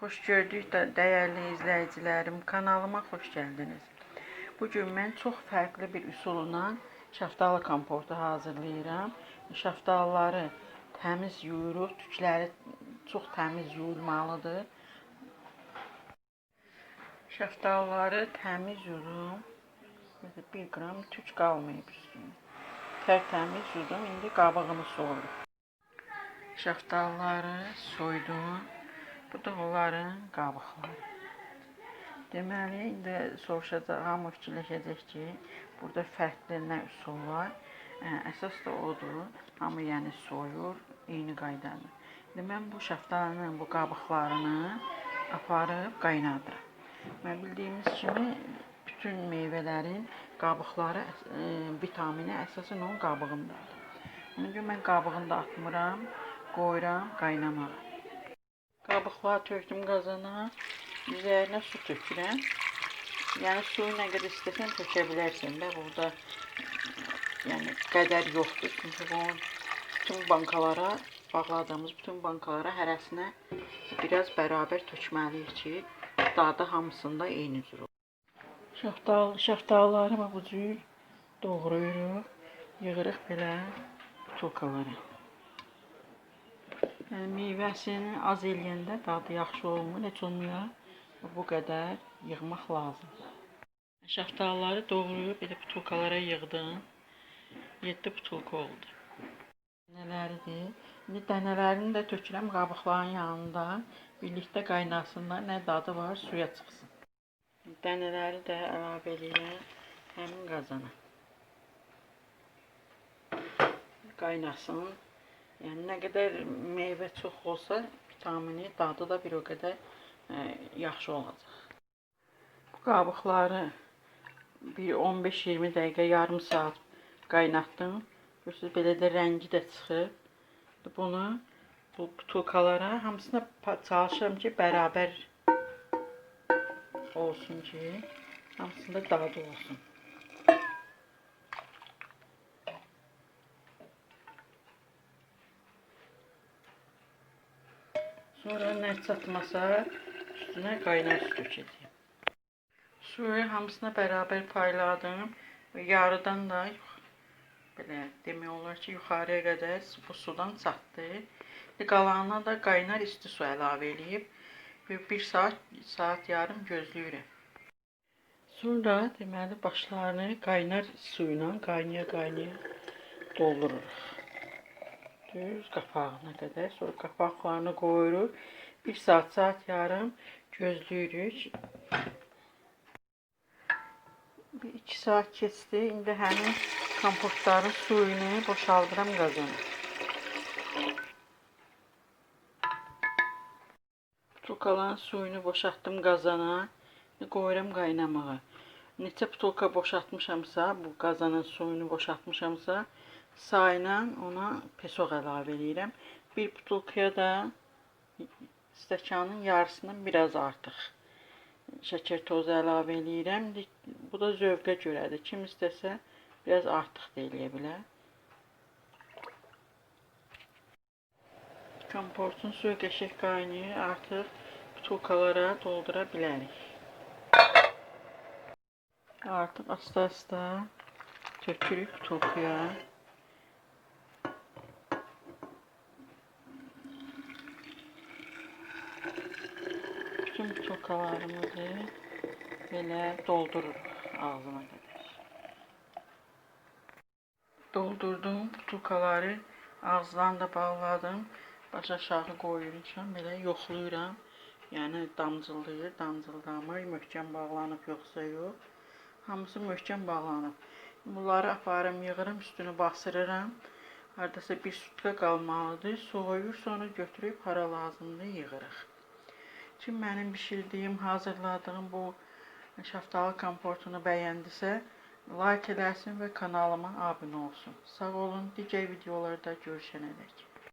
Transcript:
Xoş gördük də dəyərli izləyicilərim, kanalıma xoş gəldiniz. Bu gün mən çox fərqli bir üsulla şaftalı kompotu hazırlayıram. Şaftalıları təmiz yuyuruq, tükləri çox təmiz yuyulmalıdır. Şaftalıları təmiz yudum. 1 qram tük qalmayıb üstündə. Tərtəmiz yudum, indi qabığını soyurum. Şaftalıları soydum. Bu da onların qabıqları. Deməli, indi soruşacaq, hamı fikirləşəcək ki, burada fərqli nə üsul var. Ə, əsas da odur, hamı yəni soyur, eyni qaydadır. İndi mən bu şaftalının bu qabıqlarını aparıb qaynadıram. Və bildiyimiz kimi bütün meyvələrin qabıqları, ə, vitamini əsasən onun qabığındadır. Ona görə mən qabığını da atmıram, qoyuram qaynamağa. Qabıqları tökdüm qazana, üzərinə su tökürəm. Yəni suyu nə qədər istəsən tökə bilərsən də. Burada yəni qədər yoxdur. Çünki bunun bütün bankalara, bağladığımız bütün bankalara hərəsinə biraz bərabər tökməliyik ki, dadı hamısında eyni cür olur. Şaftal, şaftalıları bax bu cür doğrayırıq, yığırıq belə butulkalara. Yəni meyvəsini az eləyəndə dadı yaxşı olmur, heç olmuyor bu qədər yığmaq lazımdır. Şaftalıları doğrayıb belə butulkalara yığdım. 7 butulka oldu. Dənələridir. İndi dənələrini də tökürəm qabıqların yanında. Birlikdə qaynasınlar, nə dadı var, suya çıxsın. Dənələri də əlavə edirəm həmin qazana. Qaynasın. Yəni nə qədər meyvə çox olsa, vitamini, dadı da bir o qədər ə, yaxşı olacaq. Bu qabıqları bir 15-20 dəqiqə, yarım saat qaynatdım. Görürsüz belə də rəngi də çıxıb. Bunu bu butulkalara hamısına çalışıram ki, bərabər olsun ki, hamısında dadı olsun. Sonra nə çatmasa üstünə qaynar su tökəcəyim. Suyu hamısına bərabər payladım və yarıdan da belə demək olar ki, yuxarıya qədər bu sudan çatdı. Qalanına da qaynar isti su əlavə eləyib və 1 saat, saat yarım gözləyirəm. Sonra deməli başlarını qaynar suyla qaynaya qaynaya doldururuq. Düz qapağına qədər. Sonra qapaqlarını qoyuruq. 1 saat, saat yarım gözləyirik. Bir 2 saat keçdi. İndi həmin kompotların suyunu boşaldıram qazana. Butulkaların suyunu boşaltdım qazana. Qoyuram qaynamağa. Neçə butulka boşaltmışamsa, bu qazanın suyunu boşaltmışamsa, sayla ona pesoq əlavə eləyirəm. Bir butulkaya da stəkanın yarısından biraz artıq şəkər tozu əlavə eləyirəm. Bu da zövqə görədir. Kim istəsə biraz artıq da eləyə bilər. Komportun suyu qəşəng qaynayır. Artıq butulkalara doldura bilərik. Artıq asta-asta tökürük butulkaya. Bütün butulkalarımızı belə doldururuq ağzına qədər. Doldurdum butulkaları, ağızlarını da bağladım. Baş aşağı qoyuram, belə yoxlayıram. Yəni damcılayır, damcıldamır, möhkəm bağlanıb yoxsa yox. Hamısı möhkəm bağlanıb. Bunları aparım, yığıram, üstünü basırıram. Hardasa bir sutka qalmalıdır. Soğuyur, sonra götürüb hara lazımdır yığırıq. Kim mənim bişirdiyim, hazırladığım bu şaftalı komportunu bəyəndisə, like eləsin və kanalıma abunə olsun. Sağ olun, digər videolarda görüşənədək.